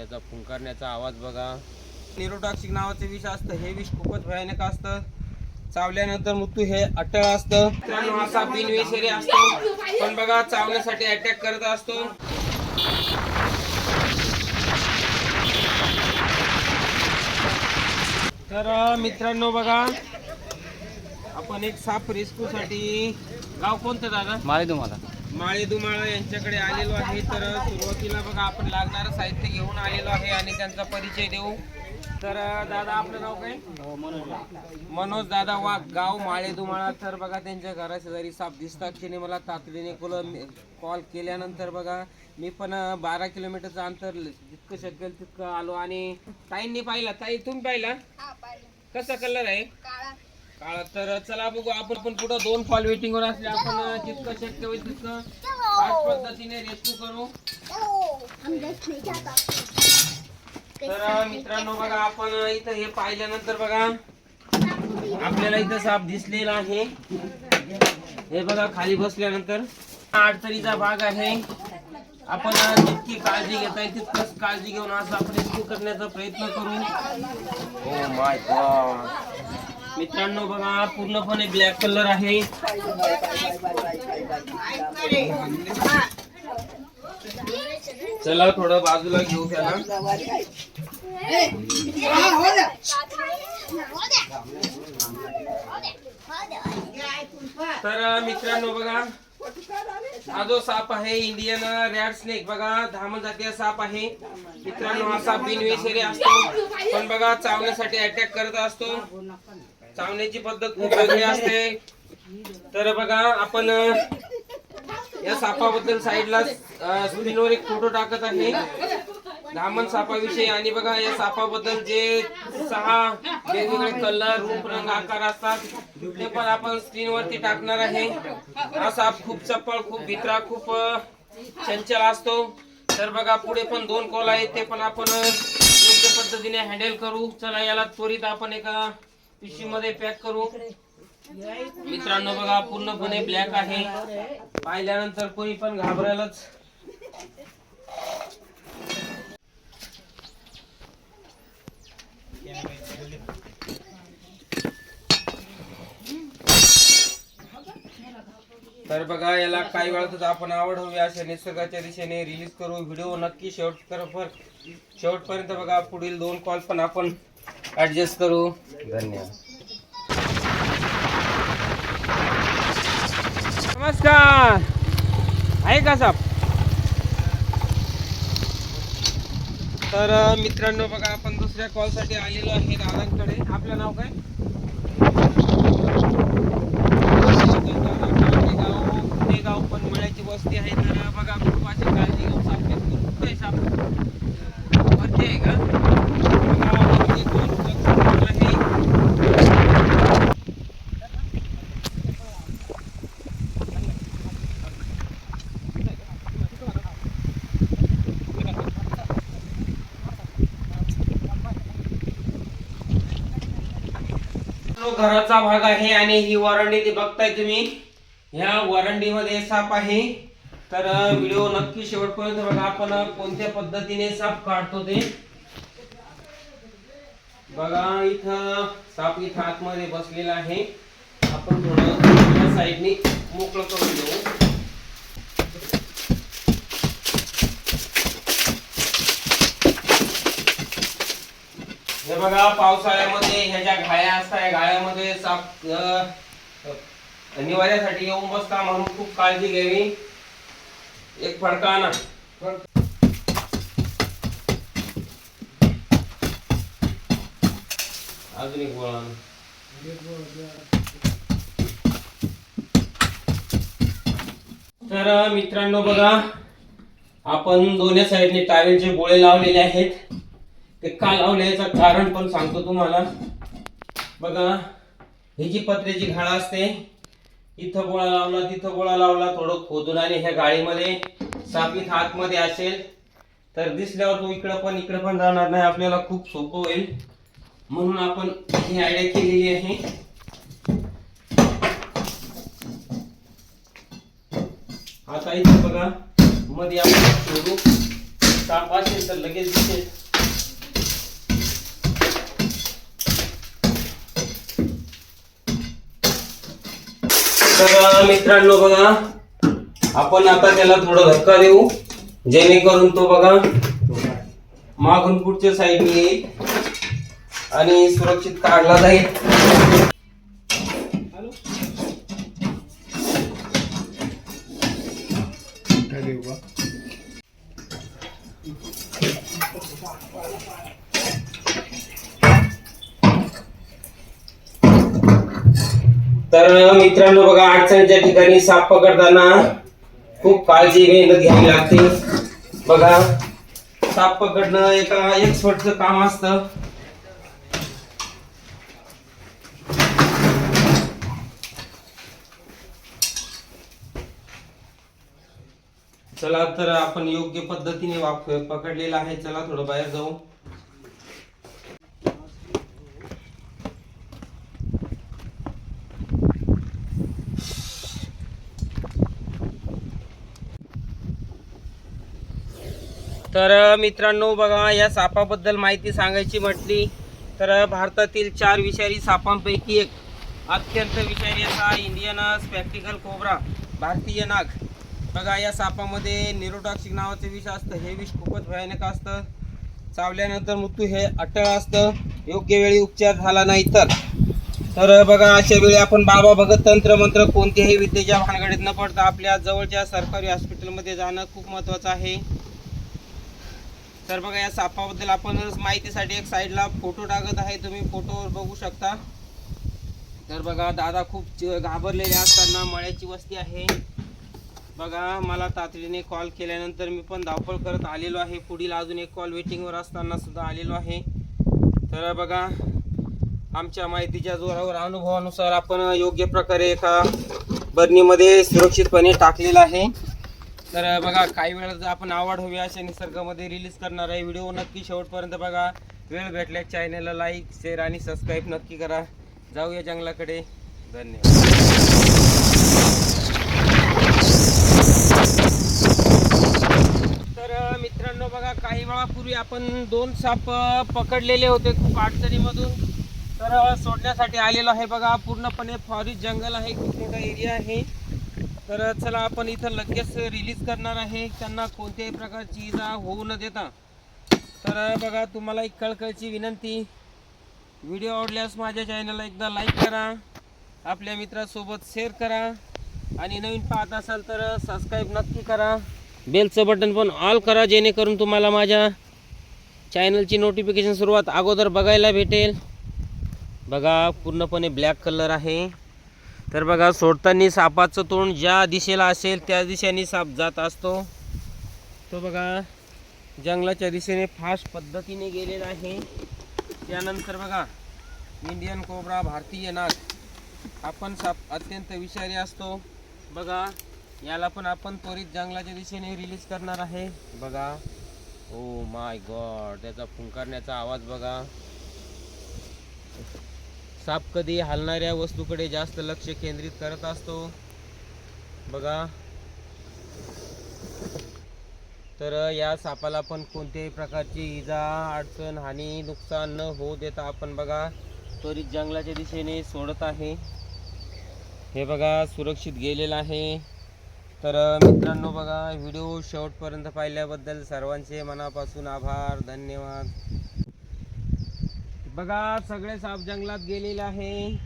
त्याचा फुंकारण्याचा आवाज बघा. निरोटॉक्सिक नावाचं विष असतं हे विष खूपच भयानक असतं. चावल्यानंतर मृत्यू हे अटळ असतं. असा बिनविषारी असतो. पण बघा चावण्यासाठी अटॅक करत असतो. तर मित्रांनो बघा आपण एक साप रेस्क्यू साठी गाव कोणतं दादा? मारे तुम्हाला. माळे दुमाळ यांच्याकडे आलेलो आहे. तर सुरुवातीला बघा आपण लागणारं साहित्य घेऊन आलेलो आहे आणि त्यांचा परिचय देऊ. तर दादा आपलं नाव काय? मनोज दादा वाघ गाव माळे दुमाळा. तर बघा त्यांच्या घराशेजारी साप दिसतात. त्याने मला तातडीने कॉल केल्यानंतर बघा मी पण बारा किलोमीटरचं अंतर जितकं शक्य तितकं आलो. आणि ताईंनी पाहिला. ताई तुम्ही पाहिला? कसा कलर आहे? तर चला बघू आपण पण पुढं दोन कॉल वेटिंग वर असले आपण जितकं शक्य होईल तितकं पाच पद्धतीने रेस्क्यू करू. तर मित्रांनो बघा आपण इथं हे पाहिल्यानंतर बघा आपल्याला इथं साप दिसलेला आहे. हे बघा खाली बसल्यानंतर. अडचणीचा भाग आहे. आपण जितकी काळजी घेता येईल तितकंच काळजी घेऊन असं आपण रेस्क्यू करण्याचा प्रयत्न करू. Oh माय गॉड मित्रांनो बघा पूर्णपणे ब्लॅक कलर आहे. चला थोडं बाजूला घेऊ त्याला. तर मित्रांनो बघा हा जो साप आहे इंडियन रॅड स्नेक बघा धाम जातीय साप आहे. मित्रांनो हा साप बिनविषारी असतो. पण बघा चावण्यासाठी अटॅक करत असतो. चावण्याची पद्धत खूप वेगळी असते. तर बघा आपण या सापाबद्दल साईडला स्क्रीनवर एक फोटो टाकत आहे. धामण सापाविषयी. आणि बघा या सापाबद्दल जे सहा वेगवेगळे कलर रूप रंग आकार असतात ते पण आपण स्क्रीनवरती टाकणार आहे. हा साप खूप चप्पळ खूप भित्रा खूप चंचल असतो. तर बघा पुढे पण दोन कॉल आहेत. ते पण आपण योग्य पद्धतीने हँडल करू. चला याला त्वरित आपण एका पिशवीमध्ये पॅक करू. मित्रांनो बघा पूर्णपणे ब्लॅक आहे. पाहिल्यानंतर कोणी पण घाबरायलाच तर बघा याला काही वेळातच आपण आवड हवी अशा निसर्गाच्या दिशेने रिलीज करू. व्हिडिओ नक्की शेवट शेवटपर्यंत बघा पुढील दोन कॉल पण आपण ऍडजस्ट करू. धन्यवाद. नमस्कार. आहे का साप? तर मित्रांनो बघा आपण दुसऱ्या कॉलसाठी आलेलो आहे दादांकडे. आपलं नाव काय आपलं गाव पुणे गाव पण मळ्याची वस्ती आहे तर बघा खूप अशी काळजी घेऊन साप घेतो कुठे आहे साप वरती आहे का बघा, वरती दोन जग आहे घराचा भाग आहे आणि ही वरंडी ती बघताय तुम्ही. ह्या वरंडीमध्ये साप आहे. तर व्हिडिओ नक्की शेवटपर्यंत बघा. आपण कोणत्या पद्धतीने साप काढतो ते. बघा इथं साप इथं आतमध्ये बसलेला आहे. आपण थोडं साईडने मोकळं करून देऊ हे बघा पावसाळ्यामध्ये ह्या ज्या घाया असतात या गाळ्यामध्ये साप निवाऱ्यासाठी येऊन बसता म्हणून खूप काळजी घ्यावी. एक फडका ना अजून एक गोळा तर मित्रांनो बघा आपण दोन्ही साईडने टावेलचे गोळे लावलेले आहेत. ते का लावले याचं कारण पण सांगतो तुम्हाला. बघा ही जी पत्र्याची घाळ असते इथं गोळा लावला तिथं गोळा लावला थोडं खोदून आणि ह्या गाळीमध्ये सापित आतमध्ये असेल तर दिसल्यावर तो इकडं पण इकडं पण जाणार नाही आपल्याला खूप सोपं होईल. म्हणून आपण ही आयडिया केलेली आहे. आता इथं बघा मध्ये आपण शोधू. साप असेल तर लगेच दिसेल. तर मित्रांनो बघा. आपण आता त्याला थोडा धक्का देऊ. जेणेकरून तो बघा मागून पुढच्या साईडने येईल आणि सुरक्षित काढला जाईल. तर मित्रांनो बघा अडचणीच्या ठिकाणी साप पकडताना खूप काळजी मेहनत घ्यावी लागते. बघा साप पकडणं एका एक्सपर्टचं काम असतं. चला तर आपण योग्य पद्धतीने वाप पकडलेला आहे. चला थोडं बाहेर जाऊ. तर मित्रांनो बघा या सापाबद्दल माहिती सांगायची म्हटली तर भारतातील चार विषारी सापांपैकी एक अत्यंत विषारी असा इंडियन स्पॅक्टिकल कोबरा भारतीय नाग. बघा या सापामध्ये निरोटॉक्सिक नावाचं विष असतं हे विष खूपच भयानक असतं. चावल्यानंतर मृत्यू हे अटळ असतं योग्य वेळी उपचार झाला नाही तर. तर बघा अशा वेळी आपण बाबा भगत तंत्र मंत्र कोणत्याही विद्येच्या भानगडीत न पडता आपल्या जवळच्या सरकारी हॉस्पिटलमध्ये जाणं खूप महत्त्वाचं आहे. तर बघा या सापाबद्दल आपण माहितीसाठी एक साईडला फोटो टाकत आहे. तुम्ही फोटोवर बघू शकता. तर बघा दादा खूप च- घाबरलेले असताना मळ्याची वस्ती आहे. बघा मला तातडीने कॉल केल्यानंतर मी पण धावपळ करत आलेलो आहे. पुढील अजून एक कॉल वेटिंगवर असताना सुद्धा आलेलो आहे. तर बघा आमच्या माहितीच्या जोरावर अनुभवानुसार आपण योग्य प्रकारे एका बरणीमध्ये सुरक्षितपणे टाकलेलं आहे. तर बघा काही वेळा आपण आवड हवी अशा निसर्गामध्ये रिलीज करणार आहे. व्हिडिओ नक्की शेवटपर्यंत बघा. वेळ भेटल्या चॅनलला लाईक शेअर आणि सबस्क्राईब नक्की करा. जाऊया जंगलाकडे. धन्यवाद. तर मित्रांनो बघा काही वेळापूर्वी आपण दोन साप पकडलेले होते खूप अडचणीमधून. तर सोडण्यासाठी आलेलो आहे बघा. पूर्णपणे फॉरेस्ट जंगल आहे. खूप मोठा एरिया आहे. तर चला आपण इथं लगेच रिलीज करणार आहे. त्यांना कोणत्याही प्रकारची इजा होऊ न देता. तर बघा तुम्हाला एक कळकळची विनंती. व्हिडिओ आवडल्यास माझ्या चॅनलला एकदा लाईक करा. आपल्या मित्रासोबत शेअर करा. आणि नवीन पाहत असाल तर सबस्क्राईब नक्की करा. बेलचं बटन पण ऑल करा जेणेकरून तुम्हाला माझ्या चॅनलची नोटिफिकेशन सुरुवात अगोदर बघायला भेटेल. बघा पूर्णपणे ब्लॅक कलर आहे. तर बघा सोडताना सापाचं तोंड ज्या दिशेला असेल त्या दिशेने साप जात असतो. तो बघा जंगलाच्या दिशेने फास्ट पद्धतीने गेलेला आहे. त्यानंतर बघा इंडियन कोबरा भारतीय नाग. आपण साप अत्यंत विषारी असतो. बघा याला पण आपण त्वरित जंगलाच्या दिशेने रिलीज करणार आहे. बघा. ओ माय गॉड त्याचा फुंकारण्याचा आवाज बघा. साप कधी हलणाऱ्या वस्तूकडे जास्त लक्ष केंद्रित करत असतो. बघा. तर या सापाला पण कोणत्याही प्रकारची इजा अडचण हानी नुकसान न होऊ देता आपण बघा त्वरित जंगलाच्या दिशेने सोडत आहे. हे बघा सुरक्षित गेलेलं आहे. तर मित्रांनो बघा व्हिडिओ शेवटपर्यंत पाहिल्याबद्दल सर्वांचे मनापासून आभार धन्यवाद. बघा सगळे साप जंगलात गेलेले आहे.